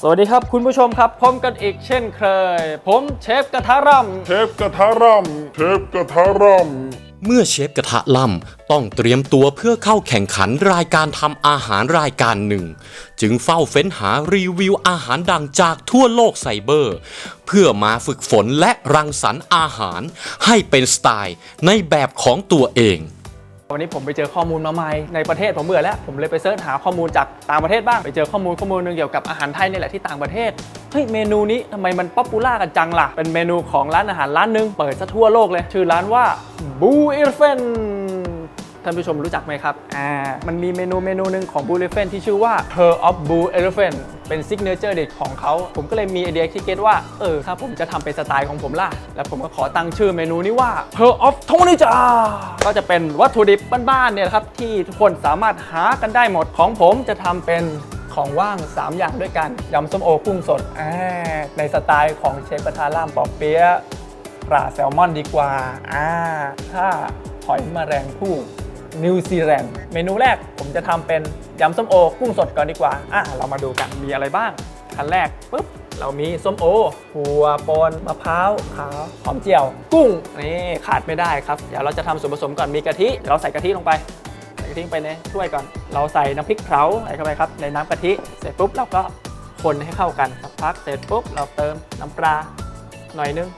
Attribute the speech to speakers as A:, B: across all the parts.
A: สวัสดีครับคุณผู้ชมครับพบกันอีกเช่นเคย ผมเชฟกระทะร่ำ
B: เทปกระทะร่ำเทปกระทะร่ำ
C: เมื่อเชฟกระทะล่ำต้องเตรียมตัวเพื่อเข้าแข่งขันรายการทำอาหารรายการหนึ่ง จึงเฝ้าเฟ้นหารีวิวอาหารดังจากทั่วโลกไซเบอร์ เพื่อมาฝึกฝนและรังสรรค์อาหารให้เป็นสไตล์ในแบบของตัวเอง
A: วันนี้ผมไปเจอข้อมูลมาใหม่ในประเทศผมเบื่อแล้ว ผมเลยไปเสิร์ชหาข้อมูลจากต่างประเทศบ้างไปเจอข้อมูลข้อมูลหนึงเกี่ยวกับอาหารไทยนี่แหละที่ต่างประเทศเฮ้ยเมนูนี้ทำไมมันป๊อปปูล่ากันจังล่ะเป็นเมนูของร้านอาหารร้านหนึงเปิดซะทั่วโลกเลย ชื่อร้านว่าบูเอลเฟน ท่านผู้ชมรู้จักไหมครับ อ่า มันมีเมนูเมนูหนึ่งของบูเอลเฟนที่ชื่อว่า Her of Blue Elephant เป็นซิกเนเจอร์เด็ดของเขา ผมก็เลยมีไอเดียคิดเก็ตว่า เออ ถ้าผมจะทำเป็นสไตล์ของผมล่ะ แล้วผมก็ขอตั้งชื่อเมนูนี้ว่า Her of t o n i j a ก็จะเป็นวัตถุดิบบ้านๆเนี่ยครับ ที่ทุกคนสามารถหากันได้หมดของผมจะทำเป็นของว่าง 3 อย่างด้วยกันยำส้มโอกุ้งสดอ่าในสไตล์ของเชฟกระทะล่ามปอเปี๊ยะปลาแซลมอนดีกว่าอ่าถ้าหอยแมลงภู่ นิวซีแลนด์เมนูแรกผมจะทำเป็นยำส้มโอ กุ้งสดก่อนดีกว่าอะเรามาดูกันมีอะไรบ้างขั้นแรกปุ๊บเรามีส้มโอหัวปนมะพร้าวขาวหอมเจียว กุ้งนี่ขาดไม่ได้ครับ เดี๋ยวเราจะทำส่วนผสมก่อนมีกะทิเดี๋ยวเราใส่กะทิลงไปใส่กะทิไปในถ้วยก่อน เราใส่น้ำพริกเผาใส่เข้าไปครับในน้ำกะทิเสร็จปุ๊บเราก็คนให้เข้ากันสักพักเสร็จปุ๊บเราเติมน้ำปลาหน่อยนึง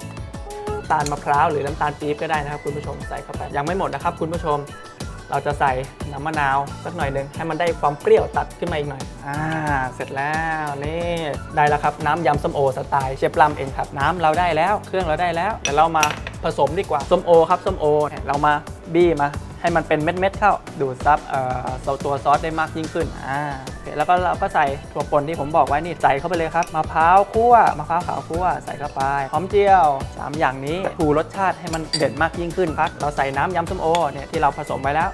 A: น้ำตาลมะพร้าวหรือน้ำตาลปี๊บก็ได้นะครับคุณผู้ชมใส่เข้าไปยังไม่หมดนะครับคุณผู้ชม เราจะใส่น้ำมะนาวสักหน่อยหนึ่งให้มันได้ความเปรี้ยวตัดขึ้นมาอีกหน่อยอ่าเสร็จแล้วนี่ได้แล้วครับน้ำยำส้มโอสไตล์เชฟลำเองครับน้ำเราได้แล้วเครื่องเราได้แล้วเดี๋ยวเรามาผสมดีกว่าส้มโอครับส้มโอเนี่ยเรามาบี้มาให้มันเป็นเม็ดๆเข้าดูดซับเอ่อตัวซอสได้มากยิ่งขึ้นอ่าโอเคแล้วก็เราก็ใส่ถั่วป่นที่ผมบอกไว้นี่ใส่เข้าไปเลยครับมะพร้าวคั่วมะพร้าวขาวคั่วใส่เข้าไปหอมเจียวสามอย่างนี้ชูรสชาติให้มันเด่นมากยิ่งขึ้นครับเราใส่น้ำยำส้มโอเนี่ยที่เราผสมไว้แล้ว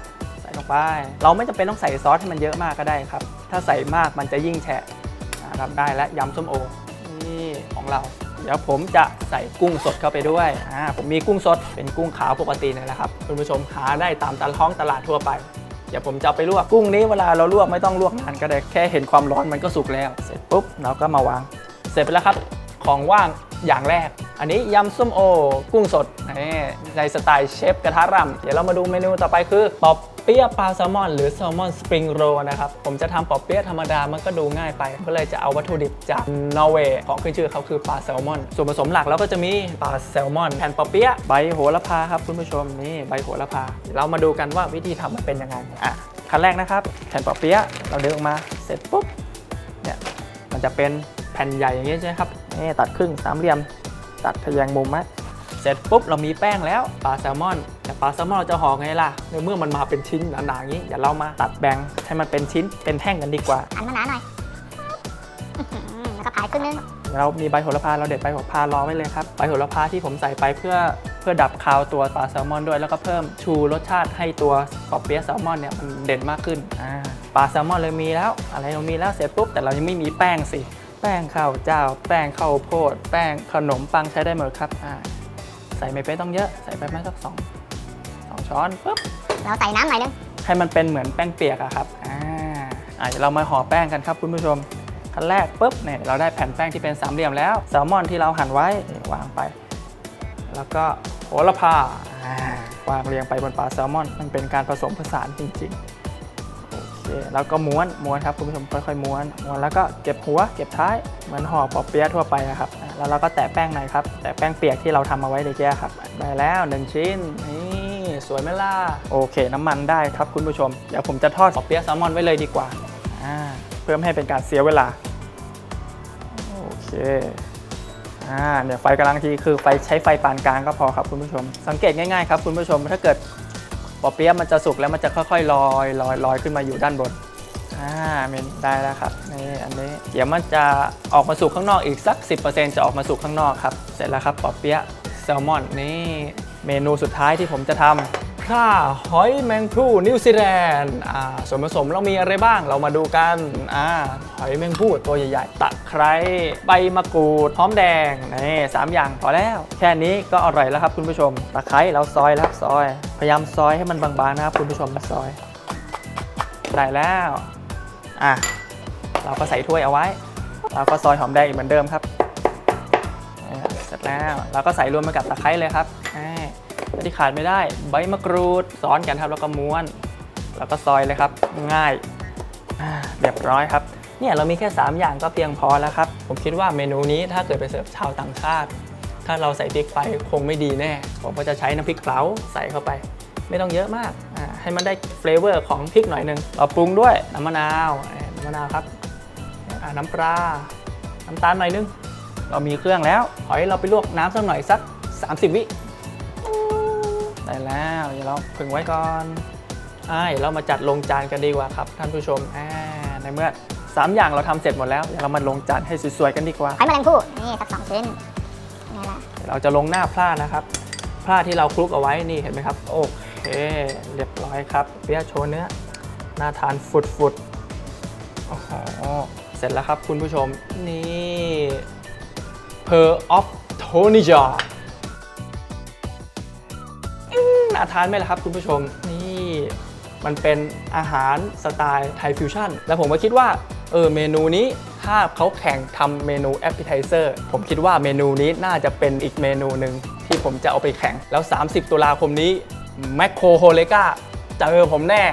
A: ลงไป เราไม่จำเป็นต้องใส่ซอสให้มันเยอะมากก็ได้ครับ ถ้าใส่มากมันจะยิ่งแฉะนะครับได้และยำส้มโอนี่ของเรา เดี๋ยวผมจะใส่กุ้งสดเข้าไปด้วยอ่าผมมีกุ้งสดเป็นกุ้งขาวปกตินี่แหละครับคุณผู้ชมหาได้ตามตลาดท้องตลาดทั่วไปเดี๋ยวผมจะไปลวกกุ้งนี้เวลาเราลวกไม่ต้องลวกนานก็ได้แค่เห็นความร้อนมันก็สุกแล้ว เสร็จปุ๊บเราก็มาวาง เสร็จไปแล้วครับของว่างอย่างแรก อันนี้ยำส้มโอ กุ้งสดในสไตล์เชฟกระทะรำเดี๋ยวเรามาดูเมนูต่อไปคือ ปอ เปี๊ยะปลาแซลมอน หรือแซลมอนสปริงโรนะครับ ผมจะทำปอเปี๊ยะธรรมดามันก็ดูง่ายไป ก็เลยจะเอาวัตถุดิบจากนอร์เวย์ของขึ้นชื่อเขาคือปลาแซลมอน ส่วนผสมหลักเราก็จะมีปลาแซลมอนแผ่นปอเปี๊ยะใบโหระพาครับคุณผู้ชมนี่ใบโหระพา เรามาดูกันว่าวิธีทำมันเป็นยังไงอะขั้นแรกนะครับ แผ่นปอเปี๊ยะเราดึงออกมาเสร็จปุ๊บเนี่ยมันจะเป็นแผ่นใหญ่อย่างนี้ใช่ไหมครับนี่ตัดครึ่งสามเหลี่ยมตัดทะแยงมุมไหม เสร็จปุ๊บเรามีแป้งแล้วปลาแซลมอน แต่ปลาแซลมอนเราจะห่อไงล่ะในเมื่อมันมาเป็นชิ้นหนาๆอย่างนี้เดี๋ยวเรามาตัดแบ่งให้มันเป็นชิ้นเป็นแท่งกันดีกว่า
D: หันมาหนาหน่อยอื้อหือแล้วก็ผ่ายครึ่งนึง
A: เรามีใบโหระพาเราเด็ดใบโหระพารอไว้เลยครับใบโหระพาที่ผมใส่ไปเพื่อเพื่อดับคาวตัวปลาแซลมอนด้วย แล้วก็เพิ่มชูรสชาติให้ตัวปอเปี๊ยะแซลมอนเนี่ยมันเด่นมากขึ้นอ่าปลาแซลมอนเลยมีแล้ว อะไรเรามีแล้วเสร็จปุ๊บแต่เรายังไม่มีแป้งสิแป้งข้าวเจ้า แป้งข้าวโพด แป้งขนมปังใช้ได้หมดครับอ่า ใส่ไม่ไปต้องเยอะใส่ไปไม่สักสองสองช้อนปุ๊บ
D: เราใส่น้ำหน่อยนึง
A: ให้มันเป็นเหมือนแป้งเปียกอะครับอ่าอะเดี๋ยวเรามาห่อแป้งกันครับคุณผู้ชมขั้นแรกปุ๊บเนี่ยเราได้แผ่นแป้งที่เป็นสามเหลี่ยมแล้วแซลมอนที่เราหั่นไว้นี่วางไป แล้วก็โหระพาอ่าวางเรียงไปบนปลาแซลมอน มันเป็นการผสมผสานจริงๆโอเคแล้วก็ม้วนม้วนครับคุณผู้ชมค่อยๆม้วนม้วนแล้วก็เก็บหัวเก็บท้ายเหมือนห่อปอเปี๊ยะทั่วไปอะครับอะ แล้วเราก็แตะแป้งหน่อยครับ แตะแป้งเปียกที่เราทำเอาไว้ในแก้ครับ ได้แล้วหนึ่งชิ้น นี่สวยไหมล่ะ โอเค น้ำมันได้ครับคุณผู้ชม เดี๋ยวผมจะทอดปอเปี๊ยะแซลมอนไว้เลยดีกว่า อ่า เพื่อไม่ให้เป็นการเสียเวลา โอเคอ่าเนี่ยไฟกำลังทีคือไฟใช้ไฟปานกลางก็พอครับคุณผู้ชม สังเกตง่ายๆครับคุณผู้ชม ถ้าเกิดปอเปี๊ยะมันจะสุกแล้วมันจะค่อยๆลอยลอยลอยขึ้นมาอยู่ด้านบน อ่าเมนได้แล้วครับนี่อันนี้เดี๋ยวมันจะออกมาสู่ข้างนอกอีกสัก 10%จะออกมาสู่ข้างนอกครับ เสร็จแล้วครับปอเปี๊ยะแซลมอนนี่เมนูสุดท้ายที่ผมจะทำข้าหอยแมงผู้นิวซีแลนด์อ่าส่วนผสมเรามีอะไรบ้างเรามาดูกันอ่าหอยแมงผู้ตัวใหญ่ๆตะไคร้ใบมะกรูดหอมแดงนี่สามอย่างพอแล้ว แค่นี้ก็อร่อยแล้วครับคุณผู้ชม ตะไคร้เราซอยแล้วซอย พยายามซอยให้มันบางๆนะครับคุณผู้ชมซอยได้แล้ว อะเราก็ใส่ถ้วยเอาไว้ เราก็ซอยหอมแดงอีกเหมือนเดิมครับเสร็จแล้วเราก็ใส่รวมไปกับตะไคร้เลยครับและที่ขาดไม่ได้ใบมะกรูดซ้อนกันครับแล้วก็ม้วน แล้วก็ซอยเลยครับ ง่ายเรียบร้อยครับเนี่ยเรามีแค่ 3 อย่างก็เพียงพอแล้วครับ ผมคิดว่าเมนูนี้ถ้าเกิดไปเสิร์ฟชาวต่างชาติ ถ้าเราใส่พริกไปคงไม่ดีแน่ ผมก็จะใช้น้ำพริกเผาใส่เข้าไป ไม่ต้องเยอะมากอ่าให้มันได้เฟลเวอร์ของพริกหน่อยหนึงเราปรุงด้วยน้ำมะนาวอ่าน้ำมะนาวครับอ่าน้ำปลา น้ำตาลหน่อยนึง เรามีเครื่องแล้ว ขอให้เราไปลวกน้ำสักหน่อยสัก 30 วิได้แล้วเดี๋ยวเราผึ่งไว้ก่อนอ่าเดี๋ยวเรามาจัดลงจานกันดีกว่าครับท่านผู้ชมอ่าในเมื่อ 3 อย่างเราทำเสร็จหมดแล้วเดี๋ยวเรามาลงจานให้สวยๆกันดีกว่า
D: หอยแมลงภู่นี่สักสองชิ้นนี่แหละ
A: เราจะลงหน้าพลานะครับพลาที่เราคลุกเอาไว้นี่เห็นไหมครับโอ เค เรียบร้อยครับเปียะโชว์เนื้อน่าทานฟุดฟุดโอ้โหเสร็จแล้วครับคุณผู้ชม นี่ Per of Tonija อืมน่าทานไหมล่ะครับคุณผู้ชม นี่มันเป็นอาหารสไตล์ไทยฟิวชั่น แล้วผมก็คิดว่า เออเมนูนี้ถ้าเขาแข่งทำเมนูแอปเปิลไทเซอร์ผมคิดว่าเมนูนี้น่าจะเป็นอีกเมนูหนึ่งที่ผมจะเอาไปแข่ง แล้ว 30 ตุลาคมนี้ แมคโครโฮเลกาเจอผมแน่